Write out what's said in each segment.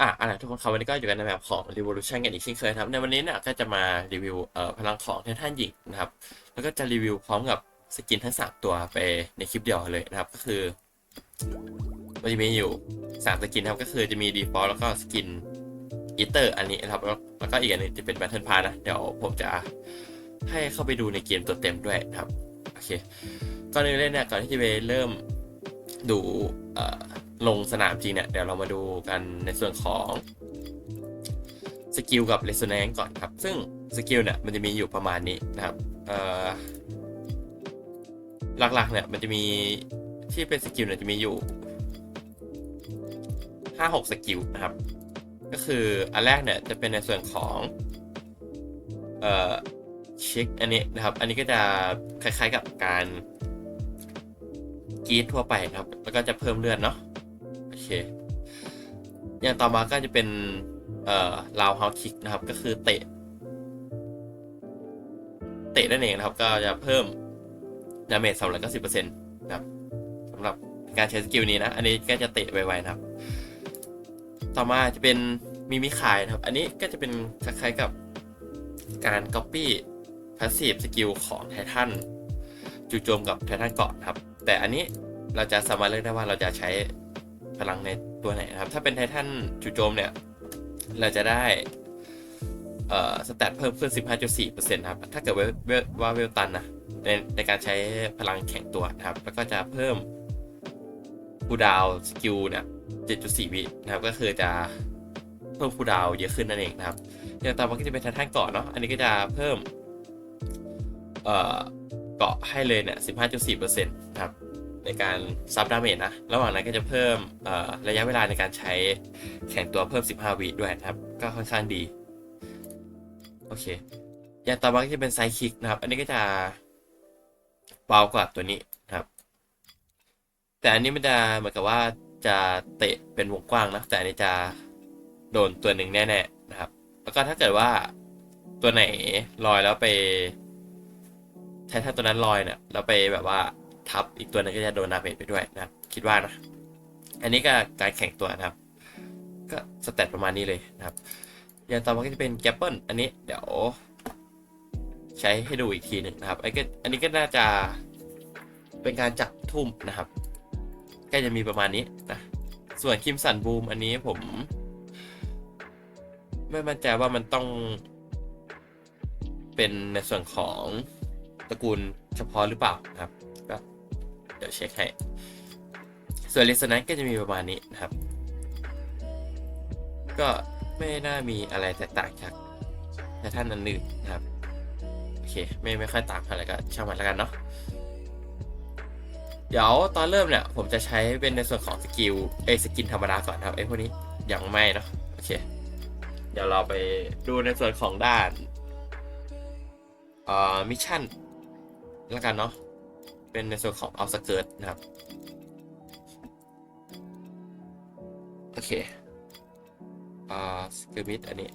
อะอะไรทุกคนครับวันนี้ก็อยู่กันในแบบของ Revolution กันอีกเช่นเคยครับ ในวันนี้เนี่ยก็จะมารีวิวเอ่อพลังของไททันหญิงนะครับ แล้วก็จะรีวิวพร้อมกับสกินทั้งสามตัวไปในคลิปเดียวเลยนะครับ ก็คือมันจะมีอยู่สามสกินครับ ก็คือจะมี default แล้วก็สกินอีเตอร์อันนี้นะครับ แล้วก็อีกอันหนึงจะเป็น Battle Pass นะ เดี๋ยวผมจะให้เข้าไปดูในเกมตัวเต็มด้วยนะครับ โอเคก่อนอื่นเลยเนี่ยก่อนที่จะไปเริ่มดูเอ่อ ลงสนามจริงเนี่ย เดี๋ยวเรามาดูกันในส่วนของสกิลกับเร s โ n แน c ก่อนครับ ซึ่งสกิลเนี่ยมันจะมีอยู่ประมาณนี้นะครับหลักๆเนี่ยมันจะมีที่เป็นสกิลเนี่ยจะมีอยู่ห้าหกสกิลนะครับ ก็คืออันแรกเนี่ยจะเป็นในส่วนของเอ่อเช็คอันนี้นะครับ อันนี้ก็จะคล้ายๆกับการกรีดทั่วไปนะครับ แล้วก็จะเพิ่มเลือดเนาะ เค อย่างต่อมาก็จะเป็นเอ่อลาวเฮาคิกนะครับ ก็คือเตะ เตะนั่นเองนะครับ ก็จะเพิ่มดาเมจสองร้อยเก้าสิบเปอร์เซ็นต์นะครับสำหรับการใช้สกิลนี้นะ อันนี้ก็จะเตะไวๆนะครับ ต่อมาจะเป็นมิมิคายนะครับ อันนี้ก็จะเป็นคล้ายๆกับการ Copy Passive สกิลของไททันจู่โจมกับไททันเกาะนะครับ แต่อันนี้เราจะสามารถเลือกได้ว่าเราจะใช้ พลังในตัวไหนนะครับ ถ้าเป็นไททันจู่โจมเนี่ย เราจะได้เอ่อสแตทเพิ่มขึ้น 15.4%นะครับ ถ้าเกิดว่าเวลว่าเวลตันนะในในการใช้พลังแข็งตัวนะครับ แล้วก็จะเพิ่มคูดาวสกิลเนี่ย7.4 วินะครับ ก็คือจะเพิ่มคูดาวเยอะขึ้นนั่นเองนะครับอย่างต่อมาก็จะเป็นไททันเกาะเนาะ อันนี้ก็จะเพิ่มเอ่อเกาะให้เลยเนี่ย 15.4%นะครับ ในการซับดาเมจนะ ระหว่างนั้นก็จะเพิ่มระยะเวลาในการใช้แข่งตัวเพิ่ม 15 วิด้วยนะครับ ก็ค่อนข้างดี โอเค อย่างต่อมาก็จะเป็นไซคิกนะครับ อันนี้ก็จะเบากว่าตัวนี้นะครับ แต่อันนี้มันจะเหมือนกับว่าจะเตะเป็นวงกว้างนะ แต่อันนี้จะโดนตัวหนึ่งแน่ๆนะครับ แล้วก็ถ้าเกิดว่าตัวไหนลอยแล้วไปไททันตัวนั้นลอยเนี่ยแล้วไปแบบว่า ทับอีกตัวนึงก็จะโดนดาเมจไปด้วยนะครับ คิดว่านะ อันนี้ก็การแข่งตัวนะครับ ก็สเตตประมาณนี้เลยนะครับอย่างต่อมาก็จะเป็นแกปเปิลอันนี้เดี๋ยวใช้ให้ดูอีกทีหนึ่งนะครับไอ้ก็อันนี้ก็น่าจะเป็นการจับทุ่มนะครับ ก็จะมีประมาณนี้นะส่วนคิมสันบูมอันนี้ผม ไม่มั่นใจว่ามันต้อง เป็นในส่วนของตระกูลเฉพาะหรือเปล่านะครับ เดี๋ยวเช็คให้ ส่วนเลสนั้นก็จะมีประมาณนี้นะครับ ก็ไม่น่ามีอะไรแตกต่างจากไททันอันอื่นนะครับ โอเค ไม่ไม่ค่อยต่างอะไรก็ช่างมันแล้วกันเนาะ เดี๋ยวตอนเริ่มเนี่ย ผมจะใช้เป็นในส่วนของสกิลเอสกินธรรมดาก่อนครับไอ้พวกนี้ยังไม่เนาะ โอเค เดี๋ยวเราไปดูในส่วนของด้านเอ่อมิชชั่นแล้วกันเนาะ เป็นในส่วนของเอาสเกิร์ตนะครับ โอเค อ่าสกิลมิดอันนี้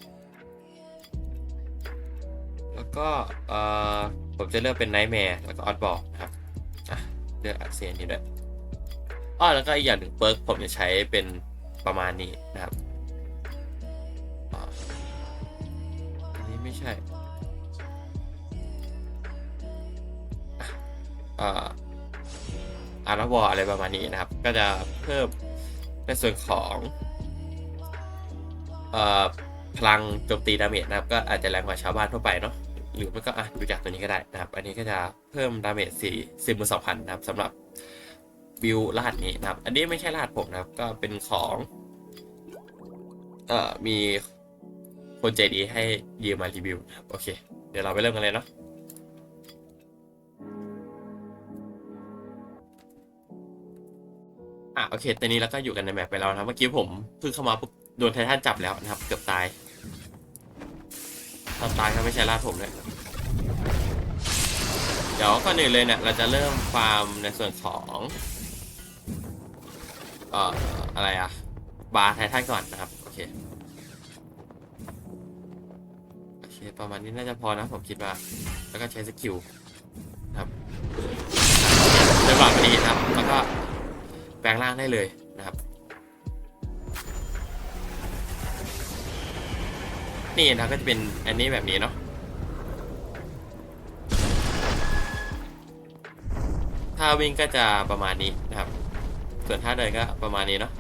แล้วก็เอ่อผมจะเลือกเป็นไนท์แมร์แล้วก็ออดบอลนะครับ อะ เลือกอักเซียนนี้ด้วยอ้อแล้วก็อีกอย่างหนึ่งเปิร์กผมจะใช้เป็นประมาณนี้นะครับ อาอาร์วออะไรประมาณนี้นะครับ ก็จะเพิ่มในส่วนของอพลังโจมตีดาเมจนะครับ ก็อาจจะแรงกว่าชาวบ้านทั่วไปเนาะหรือไม่ก็อะดูจากตัวนี้ก็ได้นะครับ อันนี้ก็จะเพิ่มดาเมจสี่สิบมือสองพันนะครับสำหรับวิวรหัสนี้นะครับ อันนี้ไม่ใช่รหัสผมนะครับ ก็เป็นของเอ่อมีคนใจดีให้ยืมมารีวิวนะครับ โอเค เดี๋ยวเราไปเริ่มกันเลยเนาะ อะโอเคตอนนี้เราก็อยู่กันในแมปไปแล้วนะครับเมื่อกี้ผมเพิ่งเข้ามาปุ๊บโดนไททันจับแล้วนะครับ เกือบตายตอนตายก็ไม่ใช่ลาดผมเลยเดี๋ยวก่อนอื่นเลยเนี่ยเราจะเริ่มฟาร์มในส่วนของเอ่ออะไรอะบาร์ไททันก่อนนะครับโอเคโอเคประมาณนี้น่าจะพอนะผมคิดว่า แล้วก็ใช้สกิลครับเดินหวังนี้นะครับแล้วก็ แปลงร่างได้เลยนะครับ นี่นะครับก็จะเป็นอันนี้แบบนี้เนาะถ้าวิ่งก็จะประมาณนี้นะครับ ส่วนท่าเดินก็ประมาณนี้เนาะ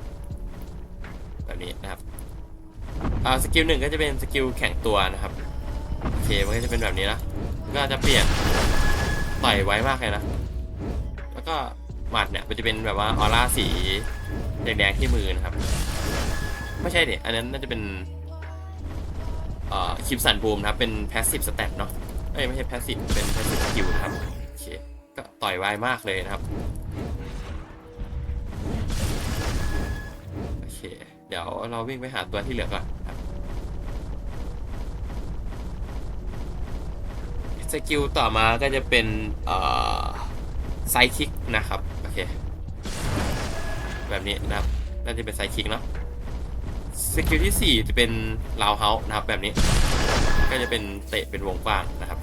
แบบนี้นะครับอ่าสกิลหนึ่งก็จะเป็นสกิลแข่งตัวนะครับโอเคมันก็จะเป็นแบบนี้นะก็จะเปลี่ยนต่อยไวมากเลยนะ แล้วก็ หมัดเนี่ยมันจะเป็นแบบว่าออร่าสีแดงๆที่มือนะครับ ไม่ใช่เด็อันนั้นน่าจะเป็นเอ่อคิมสันบูมนะครับ เป็นแพสซีฟสเตตเนาะเอ้ยไม่ใช่แพสซีฟเป็นแพสซีฟสกิลนะครับโอเคก็ต่อยไวมากเลยนะครับโอเคเดี๋ยวเราวิ่งไปหาตัวที่เหลือก่อนครับสกิลต่อมาก็จะเป็นเอ่อไซคิกนะครับ เค แบบนี้นะครับน่าจะเป็นไซคิกเนาะสกิลที่ 4 จะเป็นลาวเฮาส์นะครับแบบนี้ ก็จะเป็นเตะเป็นวงกว้างนะครับ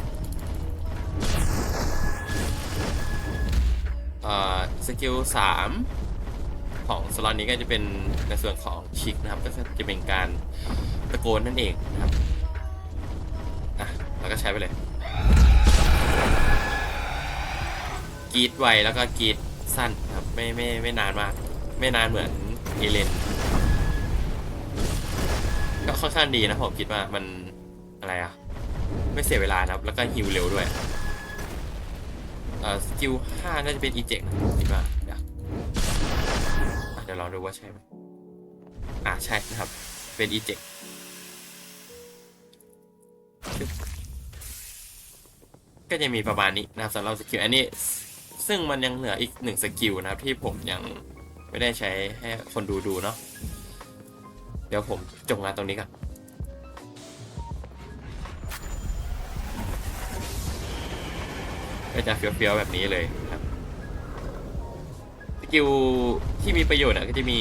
เอ่อสกิล3ของสล็อตนี้ก็จะเป็นในส่วนของชิกนะครับ ก็จะเป็นการตะโกนนั่นเองนะครับอะแล้วก็ใช้ไปเลยกรีดไวแล้วก็กรีด สั้นครับไม่ไม่ไม่นานมาก ไม่นานเหมือนเอเลนก็ค่อนข้างดีนะผมคิดว่ามันอะไรอะไม่เสียเวลานะครับ แล้วก็ฮิวเร็วด้วยเอ่อสกิลห้าน่าจะเป็นอีเจกนะผมคิดว่าเดี๋ยวเดี๋ยวลองดูว่าใช่ไหมอ่าใช่นะครับ เป็นอีเจกก็จะมีประมาณนี้นะครับสำหรับสกิลอันนี้ ซึ่งมันยังเหลืออีกหนึ่งสกิลนะครับที่ผมยังไม่ได้ใช้ให้คนดูดูเนาะเดี๋ยวผมจบงานตรงนี้ก่อนก็จะเฟี้ยวๆแบบนี้เลยครับสกิลที่มีประโยชน์อะก็จะมี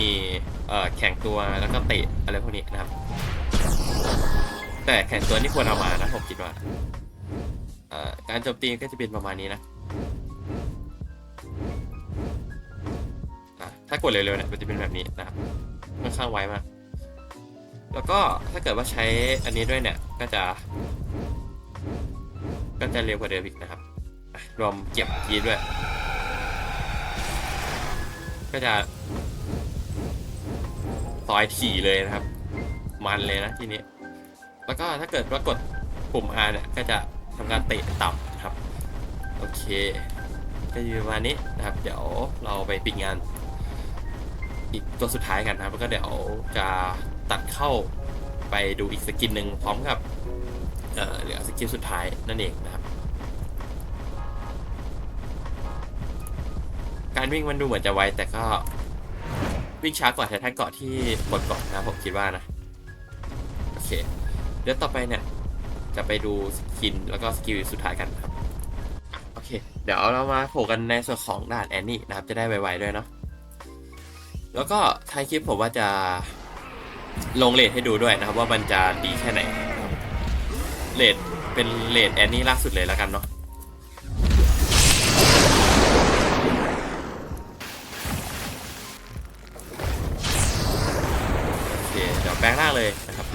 แข่งตัวแล้วก็เตะอะไรพวกนี้นะครับ แต่แข่งตัวนี่ควรเอามานะผมคิดว่าการโจมตีก็จะเป็นประมาณนี้นะ ถ้ากดเร็วๆเนี่ยมันจะเป็นแบบนี้นะครับค่อนข้างไวมาก แล้วก็ถ้าเกิดว่าใช้อันนี้ด้วยเนี่ยก็จะ ก็จะเร็วกว่าเดิมอีกนะครับรวมเก็บกีดด้วย ก็จะซอยถี่เลยนะครับ มันเลยนะทีนี้ แล้วก็ถ้าเกิดว่ากดปุ่ม R เนี่ยก็จะทำการเตะต่ำนะครับ โอเค ก็อยู่ประมาณนี้นะครับ เดี๋ยวเราไปปิดงาน อีกตัวสุดท้ายกันนะครับแล้วก็เดี๋ยวจะตัดเข้าไปดูอีกสกินหนึ่งพร้อมกับเอ่อหลือสกินสุดท้ายนั่นเองนะครับ การวิ่งมันดูเหมือนจะไวแต่ก็วิ่งช้ากว่าไททันเกาะที่บนเกาะนะผมคิดว่านะ โอเค เดี๋ยวต่อไปเนี่ย จะไปดูสกินแล้วก็สกิลสุดท้ายกันครับ โอเค เดี๋ยวเรามาโผล่กันในส่วนของด่านแอนนี่นะครับ จะได้ไวๆด้วยเนาะ แล้วก็ท้ายคลิปผมว่าจะลงเลทให้ดูด้วยนะครับ ว่ามันจะดีแค่ไหนเลทเป็นเลทแอนนี่ล่าสุดเลยแล้วกันเนาะโอเคเดี๋ยวแปลงร่างเลยนะครับ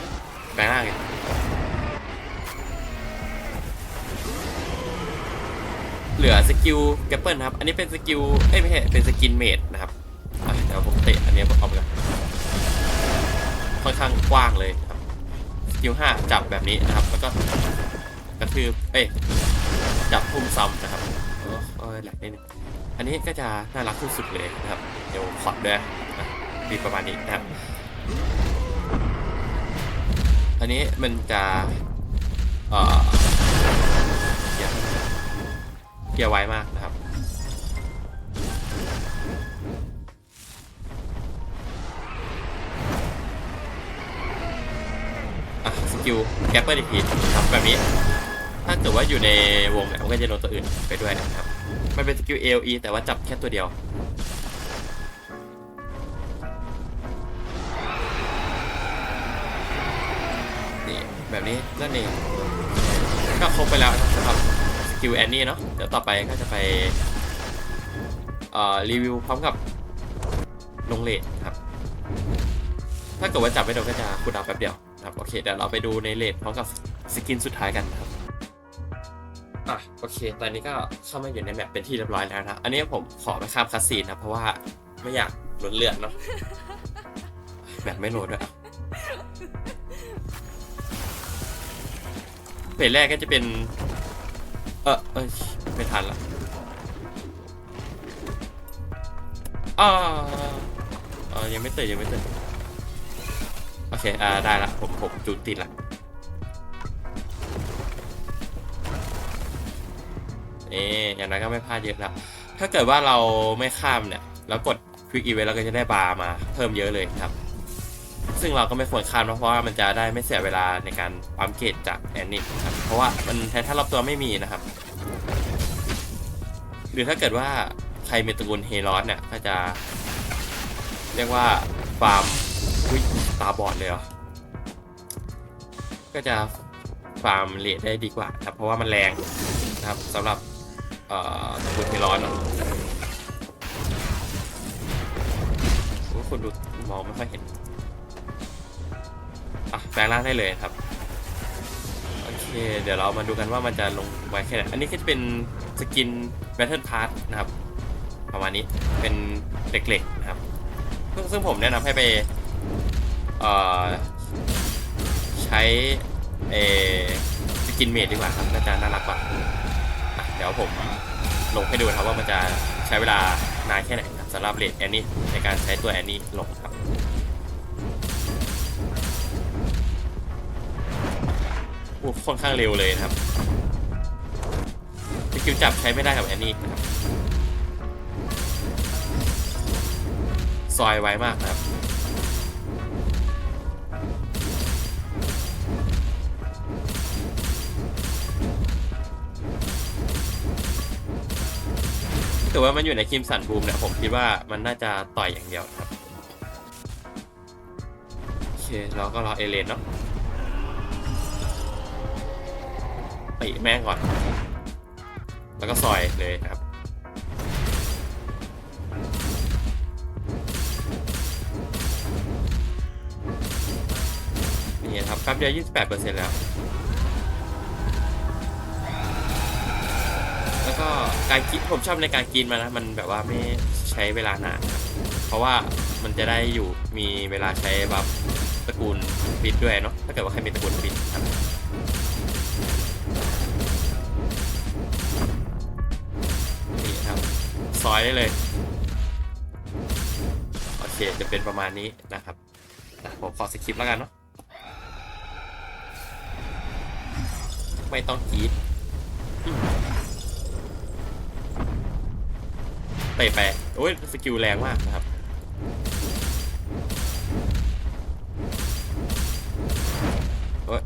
แปลงร่างเลยเหลือสกิลแกปเปิลนะครับ อันนี้เป็นสกิลเอ้ยไม่ใช่เป็นสกินเมดนะครับ ตะอันนี้เอาไปก่อนค่อนข้างกว้างเลยครับสกิลห้าจับแบบนี้นะครับ แล้วก็กระทืบเอ้ยจับทุ่มซ้ำนะครับโอ้โอ้ยแหลกนิดนึงอันนี้ก็จะน่ารักที่สุดเลยนะครับ เดี๋ยวขอดด้วยนะมีประมาณนี้นะครับ อันนี้มันจะเอ่อเกียร์ไวมากนะครับ กิลแกปเปิลอีกทีครับแบบนี้ ถ้าเกิดว่าอยู่ในวงเนี่ยมันก็จะโดนตัวอื่นไปด้วยนะครับ มันเป็นสกิล AOE แต่ว่าจับแค่ตัวเดียวนี่แบบนี้นั่นเองก็ครบไปแล้วสำหรับสกิลแอนนี่เนาะเดี๋ยวต่อไปก็จะไปเอ่อรีวิวพร้อมกับลงเลทครับ ถ้าเกิดว่าจับไม่โดนก็จะคูดาวแป๊บเดียว ครับโอเคเดี๋ยวเราไปดูในเลทพร้อมกับสกินสุดท้ายกันนะครับอะโอเค ตอนนี้ก็เข้ามาอยู่ในแมปเป็นที่เรียบร้อยแล้วนะอันนี้ผมขอไปข้ามคัสซีนนะเพราะว่าไม่อยากหลุนเลือดเนาะแมปไม่โหลดด้วยเฟสแรกก็จะเป็น เออเอยไม่ทันละอ่าเออยังไม่ตื่นยังไม่ตื่น โอเค อ่า ได้ละ ผม ผมจูนติดละ นี่ อย่างนั้นก็ไม่พลาดเยอะแล้ว ถ้าเกิดว่าเราไม่ข้ามเนี่ย แล้วกด Quick Event เราก็จะได้บาร์มาเพิ่มเยอะเลยครับ ซึ่งเราก็ไม่ควรข้ามนะเพราะว่ามันจะได้ไม่เสียเวลาในการปั๊มเกตจากแอนนิครับ เพราะว่ามันแทนถ้ารอบตัวไม่มีนะครับ หรือถ้าเกิดว่าใครมีตระกูลเฮลอสเนี่ย ก็จะ เรียกว่าฟาร์ม ตาบอดเลยเหรอ ก็จะฟาร์มเลทได้ดีกว่าครับเพราะว่ามันแรงนะครับสำหรับตะกูลเฮลอสเนาะโอ้คนดูมองไม่ค่อยเห็นอะแปลงร่างได้เลยครับโอเคเดี๋ยวเรามาดูกันว่ามันจะลงไวแค่ไหนอันนี้ก็จะเป็นสกิน Battle Pass นะครับประมาณนี้เป็นเหล็กๆนะครับซึ่งผมแนะนำให้ไป ใช้เอสกินเมดดีกว่าครับน่าจะน่ารักกว่าเดี๋ยวผมลงให้ดูครับว่ามันจะใช้เวลานานแค่ไหนกับสำหรับเลดแอนนี่ในการใช้ตัวแอนนี่ลงครับโอ้ค่อนข้างเร็วเลยนะครับสกิลจับใช้ไม่ได้กับแอนนี่ซอยไวมากนะครับ แต่ว่ามันอยู่ในคิมสันบูมเนี่ยผมคิดว่ามันน่าจะต่อยอย่างเดียวครับโอเคเราก็รอเอเลนเนาะติแม่งก่อน แล้วก็ซอยเลยครับ นี่ครับแป๊บเดียว28%แล้ว ก็การกินผมชอบในการกินมานะมันแบบว่าไม่ใช้เวลานานเพราะว่ามันจะได้อยู่มีเวลาใช้แบบตระกูลบิดด้วยเนาะถ้าเกิดว่าใครมีตระกูลบิดครับนี่ครับซอยได้เลย โอเคจะเป็นประมาณนี้นะครับผมขอสคริปต์แล้วกันเนาะไม่ต้องกรีด เตะไปโอ้ยสกิลแรงมากนะครับโอ้ย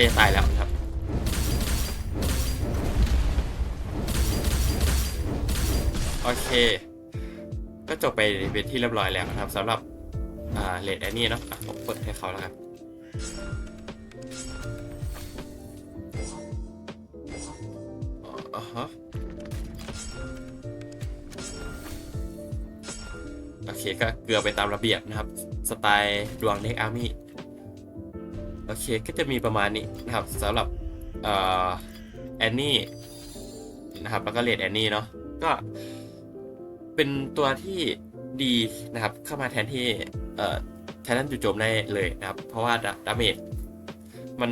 ล้จะตายแล้วครับโอเค ก็จบไปเป็นที่เรียบร้อยแล้วนะครับสำหรับเลดแอนนี่เนาะผมเปิดให้เขาแล้วกันอ๋ออ่าฮะโอเคก็เกลือไปตามระเบียบนะครับ สไตล์ดวงเน็กอาร์มี่ โอเคก็จะมีประมาณนี้นะครับสำหรับแอนนี่นะครับแล้วก็เลดแอนนี่เนาะก็เป็นตัวที่ดีนะครับเข้ามาแทนที่เอ่อแทนนั้นจู่โจมได้เลยนะครับ เพราะว่าดาดาเมจมัน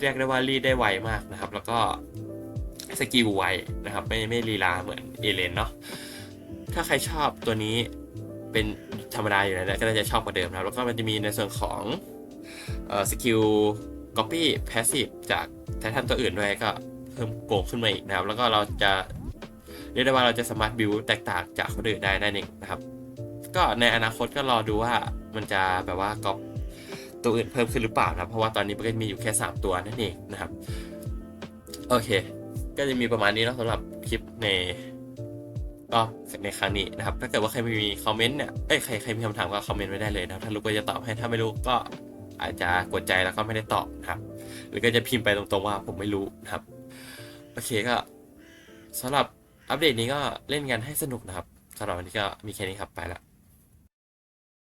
เรียกได้ว่ารีดได้ไวมากนะครับ แล้วก็สกิลไวนะครับ ไม่ไม่ลีลาเหมือนเอเลนเนาะถ้าใครชอบตัวนี้เป็นธรรมดาอยู่แล้วก็จะชอบกว่าเดิมนะครับ แล้วก็มันจะมีในส่วนของ สกิล copy passive จากไททันตัวอื่นด้วยก็เพิ่มโกงขึ้นมาอีกนะครับ แล้วก็เราจะเรียกได้ว่าเราจะสามารถบิวแตกต่างจากคนอื่นได้นั่นเองนะครับ ก็ในอนาคตก็รอดูว่ามันจะแบบว่าก๊อปตัวอื่นเพิ่มขึ้นหรือเปล่านะ เพราะว่าตอนนี้มันก็มีอยู่แค่ 3 ตัวนั่นเองนะครับ โอเค ก็จะมีประมาณนี้เนาะสำหรับคลิปในก็ในครั้งนี้นะครับ ถ้าเกิดว่าใครมีคอมเมนต์เนี่ย เอ้ย ใครใครมีคำถามก็คอมเมนต์ไว้ได้เลยนะ ถ้ารู้ก็จะตอบให้ ถ้าไม่รู้ก็ อาจจะกดใจแล้วก็ไม่ได้ตอบนะครับ หรือก็จะพิมพ์ไปตรงๆว่าผมไม่รู้นะครับ โอเคก็สำหรับอัปเดตนี้ก็เล่นกันให้สนุกนะครับสำหรับวันนี้ก็มีแค่นี้ครับไปละ